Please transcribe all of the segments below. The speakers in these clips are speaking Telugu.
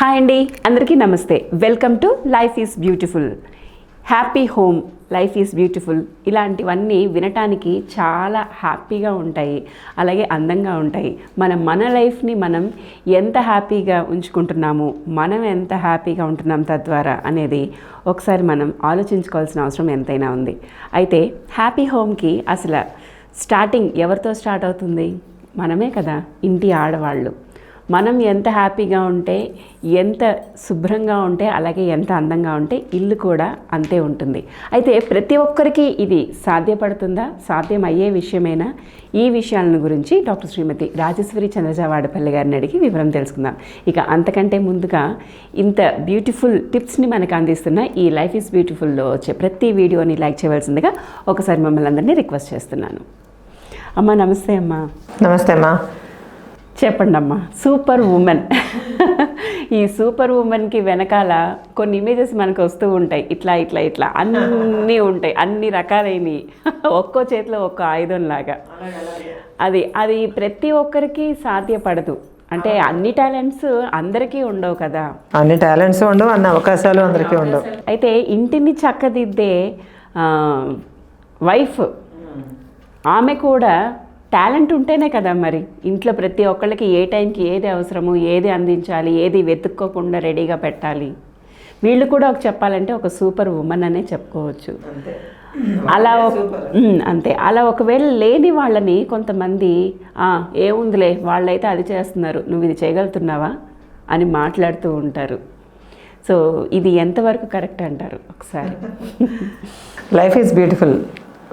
హాయ్ అండి అందరికీ నమస్తే. Welcome to life is beautiful. Happy home life is beautiful ఇలాంటివన్నీ వినటానికి చాలా హ్యాపీగా ఉంటాయి. అలాగే అందంగా ఉంటాయి. మనం మన లైఫ్ని మనం ఎంత హ్యాపీగా ఉంచుకుంటున్నాము మనం ఎంత హ్యాపీగా ఉంటున్నాం తద్వారా అనేది ఒకసారి మనం ఆలోచించుకోవాల్సిన అవసరం ఎంతైనా ఉంది. అయితే హ్యాపీ హోమ్కి అసలు స్టార్టింగ్ ఎవరితో స్టార్ట్ అవుతుంది? మనమే కదా ఇంటి ఆడవాళ్ళు. మనం ఎంత హ్యాపీగా ఉంటే ఎంత శుభ్రంగా ఉంటే అలాగే ఎంత అందంగా ఉంటే ఇల్లు కూడా అంతే ఉంటుంది. అయితే ప్రతి ఒక్కరికి ఇది సాధ్యపడుతుందా? సాధ్యం అయ్యే విషయమేనా? ఈ విషయాలను గురించి డాక్టర్ శ్రీమతి రాజేశ్వరి చంద్రజావాడపల్లి గారిని అడిగి వివరం తెలుసుకుందాం. ఇక అంతకంటే ముందుగా ఇంత బ్యూటిఫుల్ టిప్స్ని మనకు అందిస్తున్న ఈ లైఫ్ ఈజ్ బ్యూటిఫుల్లో వచ్చే ప్రతి వీడియోని లైక్ చేయవలసిందిగా ఒకసారి మమ్మల్ని అందరినీ రిక్వెస్ట్ చేస్తున్నాను. అమ్మ నమస్తే అమ్మా. నమస్తే అమ్మా. చెప్పండి అమ్మా సూపర్ ఉమెన్. ఈ సూపర్ ఉమెన్కి వెనకాల కొన్ని ఇమేజెస్ మనకు వస్తూ ఉంటాయి. ఇట్లా ఇట్లా ఇట్లా. అన్నీ ఉంటాయి. అన్ని రకాలైనవి. ఒక్కో చేతిలో ఒక్కో ఆయుధం లాగా అది అది ప్రతి ఒక్కరికి సాధ్యపడదు. అంటే అన్ని టాలెంట్స్ అందరికీ ఉండవు కదా. అన్ని టాలెంట్స్ ఉండవు అన్ని అవకాశాలు అందరికీ ఉండవు. అయితే ఇంటిని చక్కదిద్దే వైఫ్. ఆమె కూడా టాలెంట్ ఉంటేనే కదా మరి. ఇంట్లో ప్రతి ఒక్కళ్ళకి ఏ టైంకి ఏది అవసరము ఏది అందించాలి ఏది వెతుక్కోకుండా రెడీగా పెట్టాలి. వీళ్ళు కూడా ఒక చెప్పాలంటే ఒక సూపర్ ఉమెన్ అనే చెప్పుకోవచ్చు. అలా అంతే. అలా ఒకవేళ లేని వాళ్ళని కొంతమంది "ఆ, ఏముందిలే వాళ్ళైతే అది చేస్తున్నారు నువ్వు ఇది చేయగలుగుతున్నావా? అని మాట్లాడుతూ ఉంటారు. సో ఇది ఎంతవరకు కరెక్ట్ అంటారు ఒకసారి. లైఫ్ ఈజ్ బ్యూటిఫుల్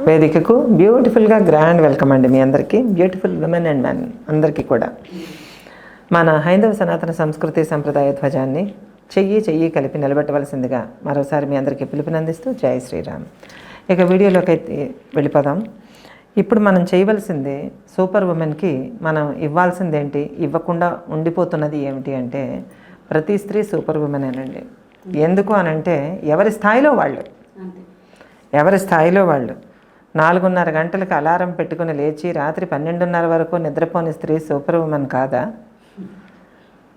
వేదికకు బ్యూటిఫుల్గా గ్రాండ్ వెల్కమ్ అండి మీ అందరికీ. బ్యూటిఫుల్ విమెన్ అండ్ మెన్ అందరికీ కూడా. మన హైందవ సనాతన సంస్కృతి సంప్రదాయ ధ్వజాన్ని చెయ్యి చెయ్యి కలిపి నిలబెట్టవలసిందిగా మరోసారి మీ అందరికీ పిలుపునందిస్తూ జై శ్రీరామ్. ఇక వీడియోలోకి అయితే వెళ్ళిపోదాం. ఇప్పుడు మనం చేయవలసింది సూపర్ ఉమెన్కి మనం ఇవ్వాల్సింది ఏంటి ఇవ్వకుండా ఉండిపోతున్నది ఏమిటి అంటే ప్రతి స్త్రీ సూపర్ ఉమెనేనండి ఎందుకు అనంటే ఎవరి స్థాయిలో వాళ్ళు? ఎవరి స్థాయిలో వాళ్ళు? నాలుగున్నర గంటలకు అలారం పెట్టుకుని లేచి రాత్రి పన్నెండున్నర వరకు నిద్రపోని స్త్రీ సూపర్ ఉమెన్ కాదా?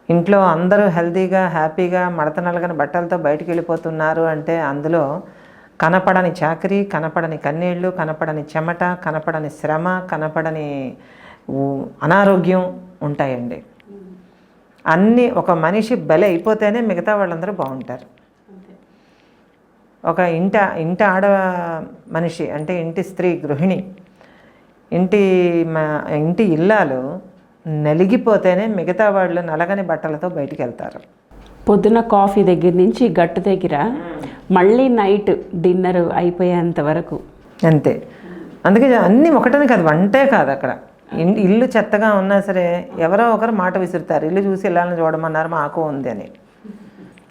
ఇంట్లో అందరూ హెల్తీగా హ్యాపీగా మడత నలగని బట్టలతో బయటికి వెళ్ళిపోతున్నారు అంటే అందులో కనపడని చాకరీ కనపడని కన్నీళ్ళు కనపడని చెమట కనపడని శ్రమ కనపడని అనారోగ్యం ఉంటాయండి. అన్నీ ఒక మనిషి బలి అయిపోతేనే మిగతా వాళ్ళందరూ బాగుంటారు. ఒక ఇంట ఇంట ఆడ మనిషి అంటే ఇంటి స్త్రీ గృహిణి ఇంటి మ- ఇంటి ఇల్లాలు నలిగిపోతేనే మిగతా వాళ్ళు నలగని బట్టలతో బయటికి వెళ్తారు పొద్దున కాఫీ దగ్గర నుంచి గట్టు దగ్గర మళ్ళీ నైట్ డిన్నర్ అయిపోయేంత వరకు. అంతే. అందుకే అన్నీ ఒకటని కాదు వంటే కాదు అక్కడ. ఇల్లు చెత్తగా ఉన్నా సరే ఎవరో ఒకరు మాట విసురుతారు. ఇల్లు చూసి ఇల్లాలని చూడమన్నారు మాకు ఉంది అని.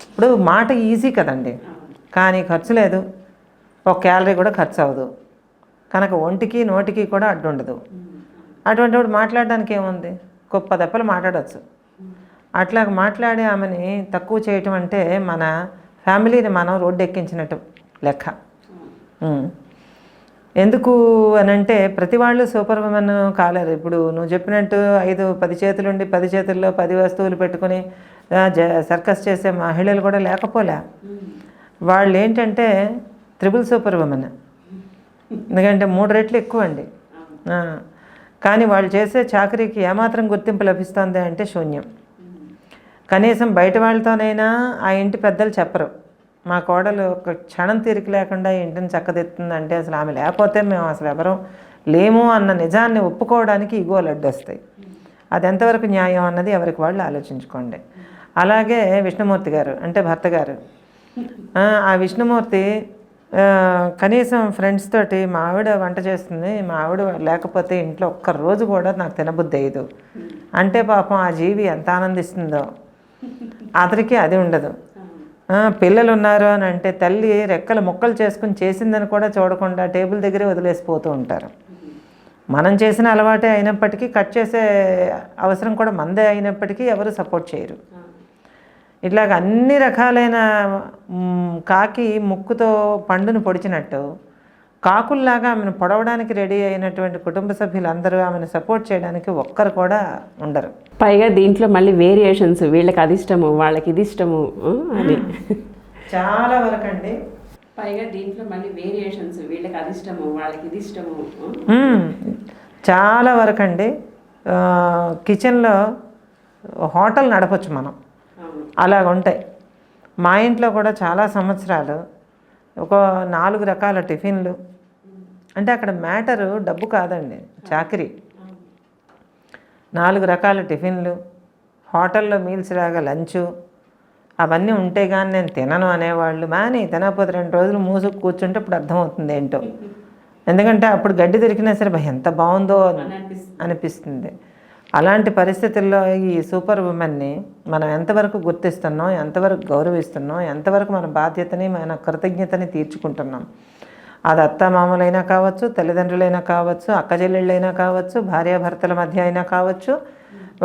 ఇప్పుడు మాట ఈజీ కదండి. కానీ ఖర్చు లేదు. ఒక క్యాలరీ కూడా ఖర్చు అవ్వదు. కనుక ఒంటికి నోటికి కూడా అడ్డుండదు అటువంటి వాడు మాట్లాడడానికి ఏముంది? గొప్ప దెబ్బలు మాట్లాడవచ్చు అట్లా మాట్లాడే ఆమెని తక్కువ చేయటం అంటే మన ఫ్యామిలీని మనం రోడ్డు ఎక్కించినట్టు లెక్క ఎందుకు అని అంటే ప్రతి వాళ్ళు సూపర్ ఉమెన్ కాలేరు. ఇప్పుడు నువ్వు చెప్పినట్టు ఐదు పది చేతులుండి పది చేతుల్లో పది వస్తువులు పెట్టుకుని జ- సర్కస్ చేసే మహిళలు కూడా లేకపోలే. వాళ్ళు ఏంటంటే త్రిబుల్ సూపర్ ఉమెన్. ఎందుకంటే మూడు రెట్లు ఎక్కువ అండి కానీ వాళ్ళు చేసే చాకరీకి ఏమాత్రం గుర్తింపు లభిస్తుంది అంటే శూన్యం. కనీసం బయట వాళ్ళతోనైనా ఆ ఇంటి పెద్దలు చెప్పరు. మా కోడలు ఒక క్షణం తీరిక లేకుండా ఈ ఇంటిని చక్కదిస్తుంది అంటే అసలు ఆమె లేకపోతే మేము అసలు ఎవరం లేము అన్న నిజాన్ని ఒప్పుకోవడానికి ఇగోలు అడ్డొస్తాయి అది ఎంతవరకు న్యాయం అన్నది ఎవరికి వాళ్ళు ఆలోచించుకోండి. అలాగే విష్ణుమూర్తి గారు అంటే భర్త గారు ఆ, విష్ణుమూర్తి కనీసం ఫ్రెండ్స్ తోటి మా ఆవిడ వంట చేస్తుంది మా ఆవిడ లేకపోతే ఇంట్లో ఒక్క రోజు కూడా నాకు తినబుద్ధి అయ్యదు. అంటే పాపం ఆ జీవి ఎంత ఆనందిస్తుందో. అతనికి అది ఉండదు. పిల్లలు ఉన్నారు అని అంటే తల్లి రెక్కలు ముక్కలు చేసుకుని చేసిందని కూడా చూడకుండా టేబుల్ దగ్గరే వదిలేసిపోతూ ఉంటారు. మనం చేసిన అలవాటే అయినప్పటికీ కట్ చేసే అవసరం కూడా మందే అయినప్పటికీ ఎవరు సపోర్ట్ చేయరు. ఇట్లాగ అన్ని రకాలైన కాకి ముక్కుతో పండును పొడిచినట్టు కాకుల్లాగా ఆమెను పొడవడానికి రెడీ అయినటువంటి కుటుంబ సభ్యులందరూ ఆమెను సపోర్ట్ చేయడానికి ఒక్కరు కూడా ఉండరు. పైగా దీంట్లో మళ్ళీ వేరియేషన్స్ వీళ్ళకి అది ఇష్టము వాళ్ళకి ఇది ఇష్టము అని చాలా వరకు అండి. పైగా దీంట్లో మళ్ళీ వేరియేషన్స్ వీళ్ళకి అది ఇష్టము వాళ్ళకి ఇది ఇష్టము. చాలా వరకు అండి. కిచెన్లో హోటల్ నడపచ్చు మనం. అలాగ ఉంటాయి మా ఇంట్లో కూడా చాలా సంవత్సరాలు ఒక నాలుగు రకాల టిఫిన్లు. అంటే అక్కడ మ్యాటరు డబ్బు కాదండి చాకరీ. నాలుగు రకాల టిఫిన్లు హోటల్లో మీల్స్ లాగా లంచు అవన్నీ ఉంటే కానీ నేను తినను అనేవాళ్ళు. మాని తినకపోతే రెండు రోజులు మూసుకు కూర్చుంటే ఇప్పుడు అర్థమవుతుంది ఏంటో. ఎందుకంటే అప్పుడు గడ్డి దొరికినా సరే "భయ్, ఎంత బాగుందో అని అనిపిస్తుంది. అలాంటి పరిస్థితుల్లో ఈ సూపర్ ఉమెన్ని మనం ఎంతవరకు గుర్తిస్తున్నాం ఎంతవరకు గౌరవిస్తున్నాం ఎంతవరకు మన బాధ్యతని మన కృతజ్ఞతని తీర్చుకుంటున్నాం. అది అత్త మామలైనా కావచ్చు తల్లిదండ్రులైనా కావచ్చు అక్కజెల్లెళ్ళైనా కావచ్చు భార్యాభర్తల మధ్య అయినా కావచ్చు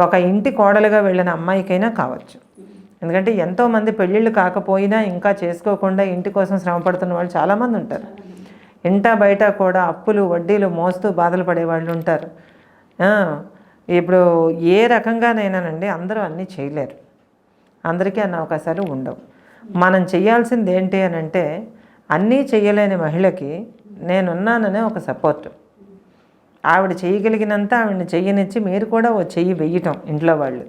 ఒక ఇంటి కోడలుగా వెళ్ళిన అమ్మాయికైనా కావచ్చు. ఎందుకంటే ఎంతోమంది పెళ్ళిళ్ళు కాకపోయినా ఇంకా చేసుకోకుండా ఇంటి కోసం శ్రమ పడుతున్న వాళ్ళు చాలామంది ఉంటారు. ఇంట బయట కూడా అప్పులు వడ్డీలు మోస్తూ బాధలు పడే వాళ్ళు ఉంటారు. ఇప్పుడు ఏ రకంగానైనానండి అందరూ అన్నీ చేయలేరు. అందరికీ అన్న అవకాశాలు ఉండవు. మనం చేయాల్సింది ఏంటి అని అంటే అన్నీ చేయలేని మహిళకి నేనున్నాననే ఒక సపోర్ట్ ఆవిడ చేయగలిగినంత ఆవిడని చెయ్యనిచ్చి మీరు కూడా ఓ చెయ్యి వెయ్యటం ఇంట్లో వాళ్ళు.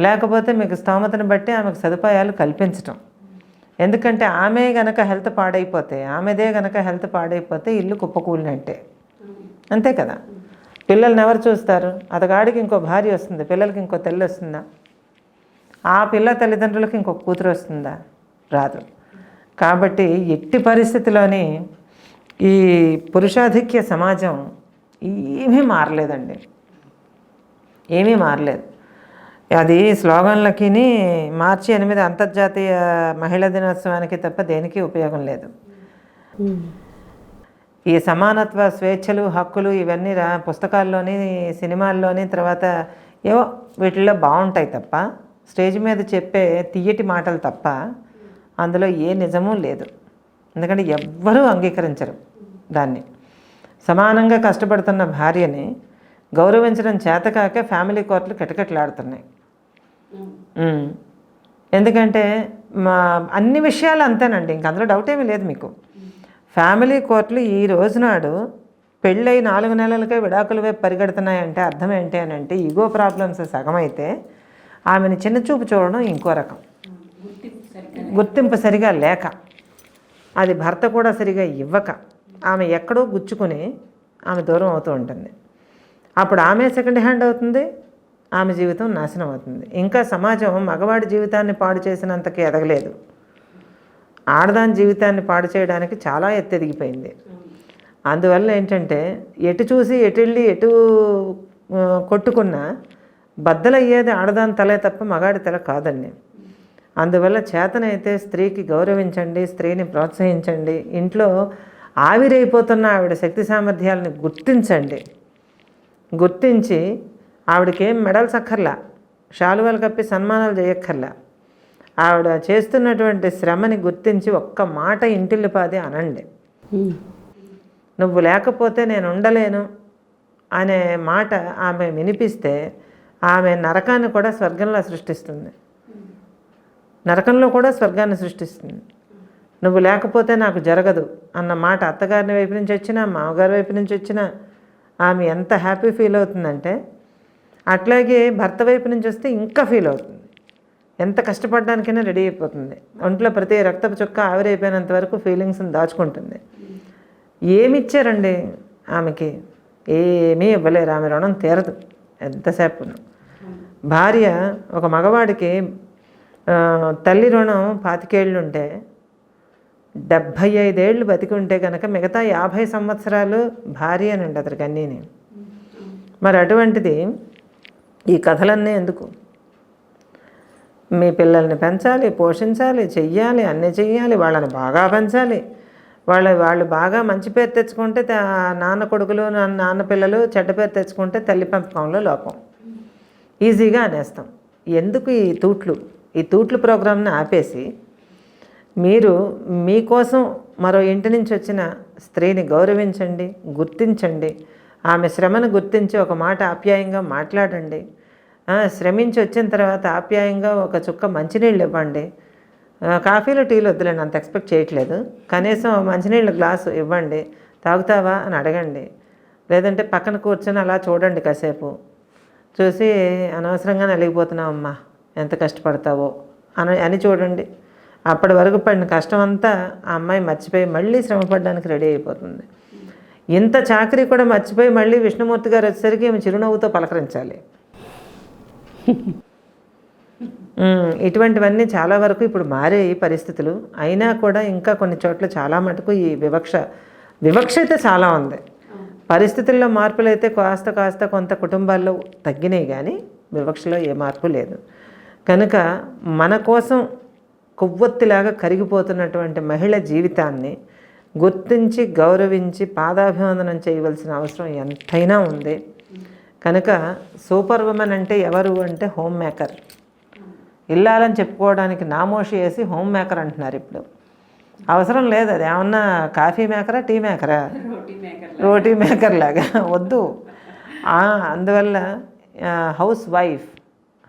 లేకపోతే మీకు స్తోమతను బట్టి ఆమెకు సదుపాయాలు కల్పించటం. ఎందుకంటే ఆమె గనక హెల్త్ పాడైపోతే ఆమెదే గనక హెల్త్ పాడైపోతే ఇల్లు కుప్పకూలినట్టే. అంతే కదా? పిల్లల్ని ఎవరు చూస్తారు? అతగాడికి ఇంకో భార్య వస్తుంది? పిల్లలకి ఇంకో తల్లి వస్తుందా? ఆ పిల్ల తల్లిదండ్రులకి ఇంకో కూతురు వస్తుందా? రాదు. కాబట్టి ఎట్టి పరిస్థితిలోని ఈ పురుషాధిక్య సమాజం ఏమీ మారలేదండి. ఏమీ మారలేదు. అది స్లోగన్లకి మార్చి ఎనిమిది అంతర్జాతీయ మహిళా దినోత్సవానికి తప్ప దేనికి ఉపయోగం లేదు. ఈ సమానత్వ స్వేచ్ఛలు హక్కులు ఇవన్నీ రా పుస్తకాల్లోని సినిమాల్లోని తర్వాత ఏవో వీటిల్లో బాగుంటాయి తప్ప స్టేజ్ మీద చెప్పే తీయటి మాటలు తప్ప అందులో ఏ నిజమూ లేదు. ఎందుకంటే ఎవ్వరూ అంగీకరించరు దాన్ని. సమానంగా కష్టపడుతున్న భార్యని గౌరవించడం చేతకాక ఫ్యామిలీ కోర్టులు కిటకిటలాడుతున్నాయి. ఎందుకంటే మా అన్ని విషయాలు అంతేనండి ఇంక అందులో డౌట్ ఏమీ లేదు మీకు. ఫ్యామిలీ కోర్టులు ఈ రోజునాడు పెళ్ళై నాలుగు నెలలకే విడాకులు వైపు పరిగెడుతున్నాయంటే అర్థం ఏంటి అని అంటే ఈగో ప్రాబ్లమ్స్ సగం అయితే ఆమెను చిన్నచూపు చూడడం ఇంకో రకం. గుర్తింపు సరిగా లేక అది భర్త కూడా సరిగా ఇవ్వక ఆమె ఎక్కడో గుచ్చుకుని ఆమె దూరం అవుతూ ఉంటుంది. అప్పుడు ఆమె సెకండ్ హ్యాండ్ అవుతుంది ఆమె జీవితం నాశనం అవుతుంది. ఇంకా సమాజం మగవాడి జీవితాన్ని పాడు చేసినంతకి ఎదగలేదు. ఆడదాని జీవితాన్ని పాడు చేయడానికి చాలా ఎత్తెదిగిపోయింది. అందువల్ల ఏంటంటే ఎటు చూసి ఎటు వెళ్ళి ఎటు కొట్టుకున్నా బద్దలయ్యేది ఆడదాని తలే తప్ప మగాడి తల కాదండి. అందువల్ల చేతనైతే స్త్రీకి గౌరవించండి స్త్రీని ప్రోత్సహించండి ఇంట్లో ఆవిరైపోతున్న ఆవిడ శక్తి సామర్థ్యాలను గుర్తించండి. గుర్తించి ఆవిడకేం మెడల్స్ అక్కర్లా శాలువాలు కప్పి సన్మానాలు చేయక్కర్లా ఆవిడ చేస్తున్నటువంటి శ్రమని గుర్తించి ఒక్క మాట ఇంటిల్లిపాది అనండి. నువ్వు లేకపోతే నేను ఉండలేను అనే మాట ఆమె వినిపిస్తే ఆమె నరకాన్ని కూడా స్వర్గంలో సృష్టిస్తుంది. నరకంలో కూడా స్వర్గాన్ని సృష్టిస్తుంది. నువ్వు లేకపోతే నాకు జరగదు అన్న మాట అత్తగారిని వైపు నుంచి వచ్చినా మామగారి వైపు నుంచి వచ్చినా ఆమె ఎంత హ్యాపీ ఫీల్ అవుతుందంటే అట్లాగే భర్త వైపు నుంచి వస్తే ఇంకా ఫీల్ అవుతుంది. ఎంత కష్టపడడానికైనా రెడీ అయిపోతుంది. ఒంట్లో ప్రతి రక్తపు చుక్క ఆవిరైపోయినంత వరకు ఫీలింగ్స్ని దాచుకుంటుంది. ఏమి ఇచ్చారండి ఆమెకి? ఏమీ ఇవ్వలేరు. ఆమె రుణం తీరదు. ఎంతసేపు భార్య ఒక మగవాడికి తల్లి రుణం పాతికేళ్ళు ఉంటే డెబ్భై ఐదేళ్ళు బతికి ఉంటే కనుక మిగతా యాభై సంవత్సరాలు భార్య అనండి అతనికి అన్నీని మరి అటువంటిది ఈ కథలన్నీ ఎందుకు? మీ పిల్లల్ని పెంచాలి పోషించాలి చెయ్యాలి అన్నీ చెయ్యాలి వాళ్ళని బాగా పెంచాలి. వాళ్ళ వాళ్ళు బాగా మంచి పేరు తెచ్చుకుంటే నాన్న కొడుకులు నాన్న పిల్లలు చెడ్డ పేరు తెచ్చుకుంటే తల్లి పెంపకంలో లోపం. ఈజీగా అనేస్తాం. ఎందుకు ఈ తూట్లు? ఈ తూట్లు ప్రోగ్రామ్ని ఆపేసి మీరు మీకోసం మరో ఇంటి నుంచి వచ్చిన స్త్రీని గౌరవించండి గుర్తించండి ఆమె శ్రమను గుర్తించి ఒక మాట ఆప్యాయంగా మాట్లాడండి. శ్రమించి వచ్చిన తర్వాత ఆప్యాయంగా ఒక చుక్క మంచినీళ్ళు ఇవ్వండి. కాఫీలో టీలు వద్దులేండి అంత ఎక్స్పెక్ట్ చేయట్లేదు. కనీసం మంచినీళ్ళ గ్లాసు ఇవ్వండి. తాగుతావా అని అడగండి. లేదంటే పక్కన కూర్చొని అలా చూడండి కాసేపు. చూసి అనవసరంగా నలిగిపోతున్నావమ్మా ఎంత కష్టపడతావో అని అని చూడండి. అప్పటి వరకు పడిన కష్టం అంతా ఆ అమ్మాయి మర్చిపోయి మళ్ళీ శ్రమపడడానికి రెడీ అయిపోతుంది. ఇంత చాకరీ కూడా మర్చిపోయి మళ్ళీ విష్ణుమూర్తి గారు వచ్చేసరికి ఈమె చిరునవ్వుతో పలకరించాలి. ఇటువంటివన్నీ చాలా వరకు ఇప్పుడు మారే పరిస్థితులు. అయినా కూడా ఇంకా కొన్ని చోట్ల చాలా మటుకు ఈ వివక్ష వివక్ష అయితే చాలా ఉంది. పరిస్థితుల్లో మార్పులు అయితే కాస్త కాస్త కొంత కుటుంబాల్లో తగ్గినాయి కానీ వివక్షలో ఏ మార్పు లేదు. కనుక మన కోసం కొవ్వొత్తిలాగా కరిగిపోతున్నటువంటి మహిళ జీవితాన్ని గుర్తించి గౌరవించి పాదాభివందనం చేయవలసిన అవసరం ఎంతైనా ఉంది. కనుక సూపర్ ఉమెన్ అంటే ఎవరు అంటే హోమ్ మేకర్. ఇల్లాలని చెప్పుకోవడానికి నామోషి వేసి హోమ్ మేకర్ అంటున్నారు ఇప్పుడు. అవసరం లేదు అది ఏమన్నా కాఫీ మేకరా టీ మేకరా? రోటీ మేకర్ లాగా. వద్దు. అందువల్ల హౌస్ వైఫ్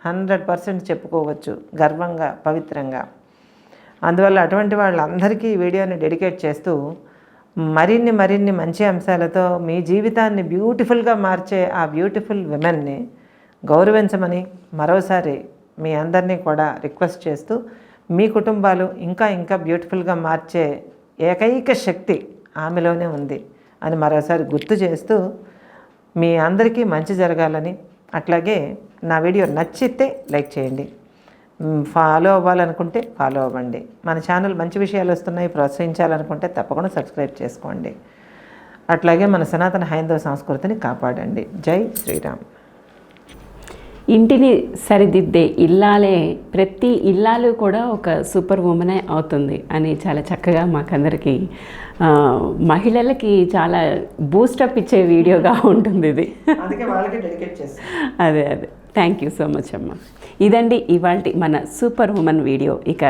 హండ్రెడ్ పర్సెంట్ చెప్పుకోవచ్చు గర్వంగా పవిత్రంగా. అందువల్ల అటువంటి వాళ్ళందరికీ ఈ వీడియోని డెడికేట్ చేస్తూ మరిన్ని మరిన్ని మంచి అంశాలతో మీ జీవితాన్ని బ్యూటిఫుల్గా మార్చే ఆ బ్యూటిఫుల్ విమెన్ని గౌరవించమని మరోసారి మీ అందరినీ కూడా రిక్వెస్ట్ చేస్తూ మీ కుటుంబాలు ఇంకా ఇంకా బ్యూటిఫుల్గా మార్చే ఏకైక శక్తి ఆమెలోనే ఉంది అని మరోసారి గుర్తు చేస్తూ మీ అందరికీ మంచి జరగాలని అట్లాగే నా వీడియో నచ్చితే లైక్ చేయండి. ఫాలో అవ్వాలనుకుంటే ఫాలో అవ్వండి. మన ఛానల్ మంచి విషయాలు వస్తున్నాయి ప్రోత్సహించాలనుకుంటే తప్పకుండా సబ్స్క్రైబ్ చేసుకోండి. అట్లాగే మన సనాతన హైందవ సంస్కృతిని కాపాడండి. జై శ్రీరామ్. ఇంటిని సరిదిద్దే ఇల్లాలే ప్రతి ఇల్లాలు కూడా ఒక సూపర్ ఉమెనే అవుతుంది అని చాలా చక్కగా మాకందరికి మహిళలకి చాలా బూస్టప్ ఇచ్చే వీడియోగా ఉంటుంది ఇది. అందుకే వాళ్ళకి డెడికేట్ చేస్తాను అదే అదే. థ్యాంక్ యూ సో మచ్ అమ్మ. ఇదండి ఇవాళ మన సూపర్ ఉమెన్ వీడియో. ఇక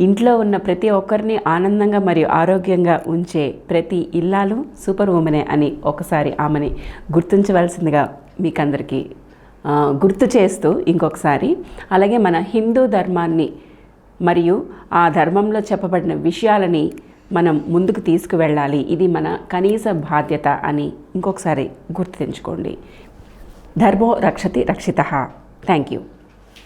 ఇంట్లో ఉన్న ప్రతి ఒక్కరిని ఆనందంగా మరియు ఆరోగ్యంగా ఉంచే ప్రతి ఇల్లాలు సూపర్ ఉమెనే అని ఒకసారి ఆమెని గుర్తించవలసిందిగా మీకందరికీ గుర్తు చేస్తూ ఇంకొకసారి. అలాగే మన హిందూ ధర్మాన్ని మరియు ఆ ధర్మంలో చెప్పబడిన విషయాలని మనం ముందుకు తీసుకువెళ్ళాలి. ఇది మన కనీస బాధ్యత అని ఇంకొకసారి గుర్తుంచుకోండి ధర్మో రక్షతి రక్షిత థ్యాంక్ యూ